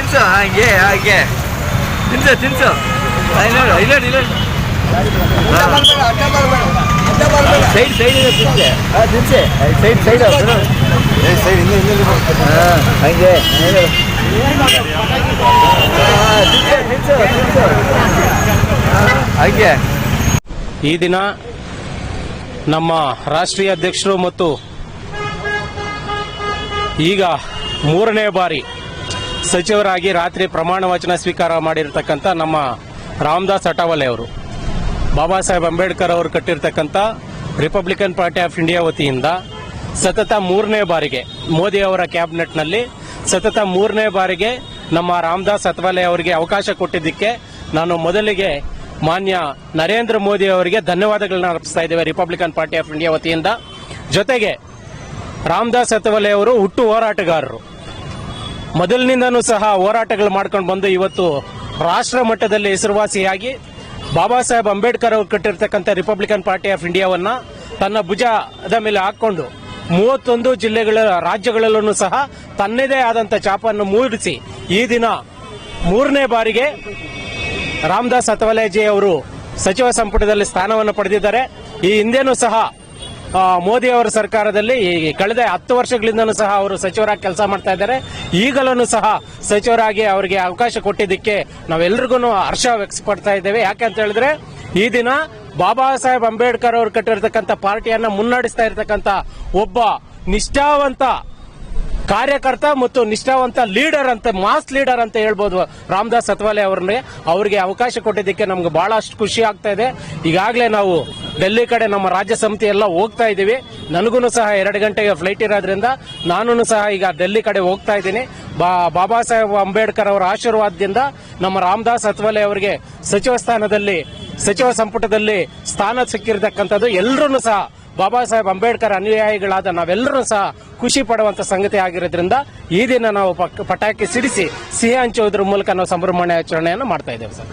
ಹಂಗೆ ಹಾಗೆ. ತಿನ್ಸು ತಿನ್ಸು. ಇಲ್ಲೋಡು ಇಲ್ಲೋಡು ಇಲ್ಲೋಡು side side ಇದೆ ತಿನ್ಸೆ. ಹಾಂ ತಿನ್ಸೆ. ಸೈಡ್ ಸೈಡ್ ಸೈಡ್ ಹಿಂದೆ ಹಿಂದೆ ಹಾಂ ಹಂಗೆ ಹಂಗೆ. ತಿನ್ಸು ತಿನ್ಸು ತಿನ್ಸು. ಈ ದಿನ ನಮ್ಮ ರಾಷ್ಟ್ರೀಯ ಅಧ್ಯಕ್ಷರು ಮತ್ತು ಈಗ ಮೂರನೇ ಬಾರಿ ಸಚಿವರಾಗಿ ರಾತ್ರಿ ಪ್ರಮಾಣ ವಚನ ಸ್ವೀಕಾರ ಮಾಡಿರ್ತಕ್ಕಂಥ ನಮ್ಮ ರಾಮದಾಸ್ ಅಟಾವಲೆ ಅವರು. ಬಾಬಾ ಸಾಹೇಬ್ ಅಂಬೇಡ್ಕರ್ ಅವರು ಕಟ್ಟಿರ್ತಕ್ಕಂಥ ರಿಪಬ್ಲಿಕನ್ ಪಾರ್ಟಿ ಆಫ್ ಇಂಡಿಯಾ ವತಿಯಿಂದ ಸತತ ಮೂರನೇ ಬಾರಿಗೆ ಮೋದಿ ಅವರ ಕ್ಯಾಬಿನೆಟ್ನಲ್ಲಿ ಸತತ ಮೂರನೇ ಬಾರಿಗೆ ನಮ್ಮ ರಾಮದಾಸ್ ಅಥವಾಲೆ ಅವರಿಗೆ ಅವಕಾಶ ಕೊಟ್ಟಿದ್ದಕ್ಕೆ ನಾನು ಮೊದಲಿಗೆ ಮಾನ್ಯ ನರೇಂದ್ರ ಮೋದಿ ಅವರಿಗೆ ಧನ್ಯವಾದಗಳನ್ನ ಅರ್ಪಿಸ್ತಾ ಇದ್ದೇವೆ ರಿಪಬ್ಲಿಕನ್ ಪಾರ್ಟಿ ಆಫ್ ಇಂಡಿಯಾ ವತಿಯಿಂದ. ಜೊತೆಗೆ ರಾಮದಾಸ್ ಅಥವಾಲೆ ಅವರು ಹುಟ್ಟು ಹೋರಾಟಗಾರರು. ಮೊದಲಿನಿಂದನೂ ಸಹ ಹೋರಾಟಗಳು ಮಾಡ್ಕೊಂಡು ಬಂದು ಇವತ್ತು ರಾಷ್ಟ್ರ ಮಟ್ಟದಲ್ಲಿ ಹೆಸರುವಾಸಿಯಾಗಿ ಬಾಬಾ ಸಾಹೇಬ್ ಅಂಬೇಡ್ಕರ್ ಅವರು ಕಟ್ಟಿರ್ತಕ್ಕಂಥ ರಿಪಬ್ಲಿಕನ್ ಪಾರ್ಟಿ ಆಫ್ ಇಂಡಿಯಾವನ್ನ ತನ್ನ ಭುಜದ ಮೇಲೆ ಹಾಕೊಂಡು ಮೂವತ್ತೊಂದು ಜಿಲ್ಲೆಗಳ ರಾಜ್ಯಗಳಲ್ಲೂ ಸಹ ತನ್ನದೇ ಆದಂತ ಚಾಪನ್ನು ಮೂಡಿಸಿ ಈ ದಿನ ಮೂರನೇ ಬಾರಿಗೆ ರಾಮದಾಸ್ ಅತವಲೇಜಿ ಅವರು ಸಚಿವ ಸಂಪುಟದಲ್ಲಿ ಸ್ಥಾನವನ್ನು ಪಡೆದಿದ್ದಾರೆ. ಈ ಹಿಂದೆನೂ ಸಹ ಮೋದಿ ಅವರ ಸರ್ಕಾರದಲ್ಲಿ ಕಳೆದ ಹತ್ತು ವರ್ಷಗಳಿಂದನೂ ಸಹ ಅವರು ಸಚಿವರಾಗಿ ಕೆಲಸ ಮಾಡ್ತಾ ಇದ್ದಾರೆ. ಈಗಲೂ ಸಹ ಸಚಿವರಾಗಿ ಅವರಿಗೆ ಅವಕಾಶ ಕೊಟ್ಟಿದ್ದಕ್ಕೆ ನಾವೆಲ್ಲರಿಗೂ ಹರ್ಷ ವ್ಯಕ್ತಪಡ್ತಾ ಇದ್ದೇವೆ. ಯಾಕೆ ಅಂತ ಹೇಳಿದ್ರೆ, ಈ ದಿನ ಬಾಬಾ ಸಾಹೇಬ್ ಅಂಬೇಡ್ಕರ್ ಅವರು ಕಟ್ಟಿರ್ತಕ್ಕಂಥ ಪಾರ್ಟಿಯನ್ನ ಮುನ್ನಡೆಸ್ತಾ ಇರತಕ್ಕಂಥ ಒಬ್ಬ ನಿಷ್ಠಾವಂತ ಕಾರ್ಯಕರ್ತ ಮತ್ತು ನಿಷ್ಠಾವಂತ ಲೀಡರ್ ಅಂತ ಮಾಸ್ ಲೀಡರ್ ಅಂತ ಹೇಳ್ಬೋದು ರಾಮದಾಸ್ ಅತ್ವಾಲೆ ಅವ್ರನ್ನೇ. ಅವರಿಗೆ ಅವಕಾಶ ಕೊಟ್ಟಿದ್ದಕ್ಕೆ ನಮ್ಗೆ ಬಹಳಷ್ಟು ಖುಷಿ ಆಗ್ತಾ ಇದೆ. ಈಗಾಗಲೇ ನಾವು ಡೆಲ್ಲಿ ಕಡೆ ನಮ್ಮ ರಾಜ್ಯ ಸಮಿತಿ ಎಲ್ಲ ಹೋಗ್ತಾ ಇದ್ದೀವಿ. ನನಗೂ ಸಹ ಎರಡು ಗಂಟೆಗೆ ಫ್ಲೈಟ್ ಇರೋದ್ರಿಂದ ನಾನು ಸಹ ಈಗ ಡೆಲ್ಲಿ ಕಡೆ ಹೋಗ್ತಾ ಇದ್ದೀನಿ. ಬಾಬಾ ಸಾಹೇಬ್ ಅಂಬೇಡ್ಕರ್ ಅವರ ಆಶೀರ್ವಾದದಿಂದ ನಮ್ಮ ರಾಮದಾಸ್ ಅತ್ವಾಲೆ ಅವರಿಗೆ ಸಚಿವ ಸ್ಥಾನದಲ್ಲಿ, ಸಚಿವ ಸಂಪುಟದಲ್ಲಿ ಸ್ಥಾನ ಸಿಕ್ಕಿರತಕ್ಕಂಥದ್ದು ಎಲ್ಲರೂ ಸಹ ಬಾಬಾ ಸಾಹೇಬ್ ಅಂಬೇಡ್ಕರ್ ಅನುಯಾಯಿಗಳಾದ ನಾವೆಲ್ಲರೂ ಸಹ ಖುಷಿ ಪಡುವಂತ ಸಂಗತಿ ಆಗಿರೋದ್ರಿಂದ ಈ ದಿನ ನಾವು ಪಟಾಕಿ ಸಿಡಿಸಿ ಸಿಹಿ ಹಂಚುವುದರ ಮೂಲಕ ನಾವು ಸಂಭ್ರಮಾಚರಣೆಯನ್ನು ಮಾಡ್ತಾ ಇದ್ದೇವೆ ಸರ್.